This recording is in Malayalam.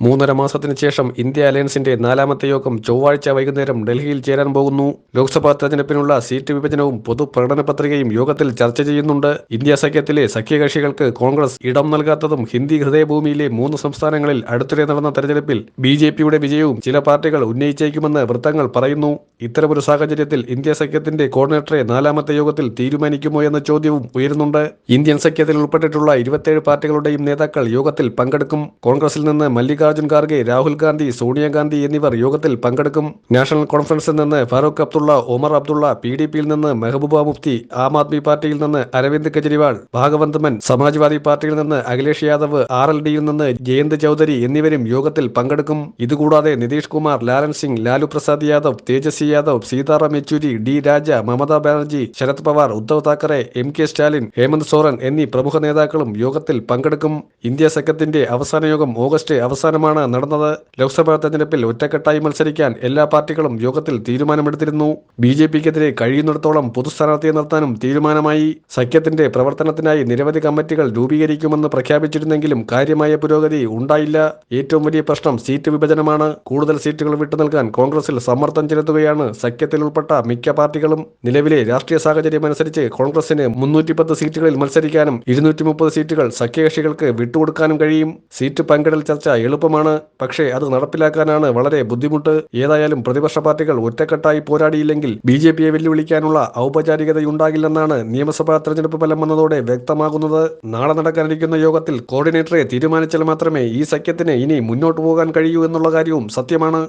മൂന്നര മാസത്തിന് ശേഷം ഇന്ത്യ അലയൻസിന്റെ നാലാമത്തെ യോഗം ചൊവ്വാഴ്ച വൈകുന്നേരം ഡൽഹിയിൽ ചേരാൻ പോകുന്നു. ലോക്സഭാ തെരഞ്ഞെടുപ്പിനുള്ള സീറ്റ് വിഭജനവും പൊതു പ്രകടന പത്രികയും യോഗത്തിൽ ചർച്ച ചെയ്യുന്നുണ്ട്. ഇന്ത്യ സഖ്യത്തിലെ സഖ്യകക്ഷികൾക്ക് കോൺഗ്രസ് ഇടം നൽകാത്തതും ഹിന്ദി ഹൃദയഭൂമിയിലെ മൂന്ന് സംസ്ഥാനങ്ങളിൽ അടുത്തിടെ നടന്ന തെരഞ്ഞെടുപ്പിൽ ബി ജെ പിയുടെ വിജയവും ചില പാർട്ടികൾ ഉന്നയിച്ചേക്കുമെന്ന് വൃത്തങ്ങൾ പറയുന്നു. ഇത്തരമൊരു സാഹചര്യത്തിൽ ഇന്ത്യ സഖ്യത്തിന്റെ കോർഡിനേറ്ററെ നാലാമത്തെ യോഗത്തിൽ തീരുമാനിക്കുമോ എന്ന ചോദ്യവും ഉയരുന്നുണ്ട്. ഇന്ത്യൻ സഖ്യത്തിൽ ഉൾപ്പെട്ടിട്ടുള്ള ഇരുപത്തിയേഴ് പാർട്ടികളുടെയും നേതാക്കൾ യോഗത്തിൽ പങ്കെടുക്കും. കോൺഗ്രസിൽ നിന്ന് മല്ലികാർജുൻ ഖാർഗെ രാഹുൽ ഗാന്ധി സോണിയാഗാന്ധി എന്നിവർ യോഗത്തിൽ പങ്കെടുക്കും. നാഷണൽ കോൺഫറൻസിൽ നിന്ന് ഫാറൂഖ് അബ്ദുള്ള ഒമർ അബ്ദുള്ള പി ഡി പിയിൽ നിന്ന് മെഹബൂബ മുഫ്തി ആം ആദ്മി പാർട്ടിയിൽ നിന്ന് അരവിന്ദ് കെജ്രിവാൾ ഭാഗവന്ത് മൻ സമാജ്വാദി പാർട്ടിയിൽ നിന്ന് അഖിലേഷ് യാദവ് ആർ എൽ ഡിയിൽ നിന്ന് ജയന്ത് ചൌധരി എന്നിവരും യോഗത്തിൽ പങ്കെടുക്കും. ഇതുകൂടാതെ Nitish Kumar Lalan Singh Lalu Prasad Yadav Tejashwi Yadav Sitaram Yechury D Raja Mamata Banerjee Sharad Pawar Uddhav Thackeray M K Stalin Hemant Soren എന്നീ പ്രമുഖ നേതാക്കളും യോഗത്തിൽ പങ്കെടുക്കും. ഇന്ത്യ സഖ്യത്തിന്റെ അവസാന യോഗം ഓഗസ്റ്റ് അവസാനമാണ് നടന്നത്. ലോക്സഭാ തെരഞ്ഞെടുപ്പിൽ ഒറ്റക്കെട്ടായി മത്സരിക്കാൻ എല്ലാ പാർട്ടികളും യോഗത്തിൽ തീരുമാനമെടുത്തിരുന്നു. ബി ജെ പിക്കെതിരെ കഴിയുന്നിടത്തോളം പൊതു സ്ഥാനാർത്ഥിയെ നിർത്താനും തീരുമാനമായി. സഖ്യത്തിന്റെ പ്രവർത്തനത്തിനായി നിരവധി കമ്മിറ്റികൾ രൂപീകരിക്കുമെന്ന് പ്രഖ്യാപിച്ചിരുന്നെങ്കിലും കാര്യമായ പുരോഗതി ഉണ്ടായില്ല. ഏറ്റവും വലിയ പ്രശ്നം സീറ്റ് വിഭജനമാണ്. കൂടുതൽ സീറ്റുകൾ വിട്ടു നൽകാൻ കോൺഗ്രസിൽ സമ്മർദ്ദം ചെലുത്തുകയാണ് സഖ്യത്തിൽ ഉൾപ്പെട്ട മിക്ക പാർട്ടികളും. നിലവിലെ രാഷ്ട്രീയ സാഹചര്യം അനുസരിച്ച് കോൺഗ്രസിന് മുന്നൂറ്റിപ്പത്ത് സീറ്റുകളിൽ മത്സരിക്കാനും ഇരുന്നൂറ്റി സീറ്റുകൾ സഖ്യകക്ഷികൾക്ക് വിട്ടുകൊടുക്കാനും കഴിയും. സീറ്റ് പങ്കിടൽ ചർച്ച എളുപ്പമാണ്. പക്ഷേ അത് നടപ്പിലാക്കാനാണ് വളരെ ബുദ്ധിമുട്ട്. ഏതായാലും പ്രതിപക്ഷ പാർട്ടികൾ ഒറ്റക്കെട്ടായി പോരാടിയില്ലെങ്കിൽ ബി ജെ പിയെ വെല്ലുവിളിക്കാനുള്ള ഔപചാരികതയുണ്ടാകില്ലെന്നാണ് നിയമസഭാ തെരഞ്ഞെടുപ്പ് ഫലം വന്നതോടെ വ്യക്തമാകുന്നത്. നാളെ നടക്കാനിരിക്കുന്ന യോഗത്തിൽ കോർഡിനേറ്ററെ തീരുമാനിച്ചാൽ മാത്രമേ ഈ സഖ്യത്തിന് ഇനി മുന്നോട്ടു പോകാൻ കഴിയൂ എന്നുള്ള കാര്യവും സത്യമാണ്.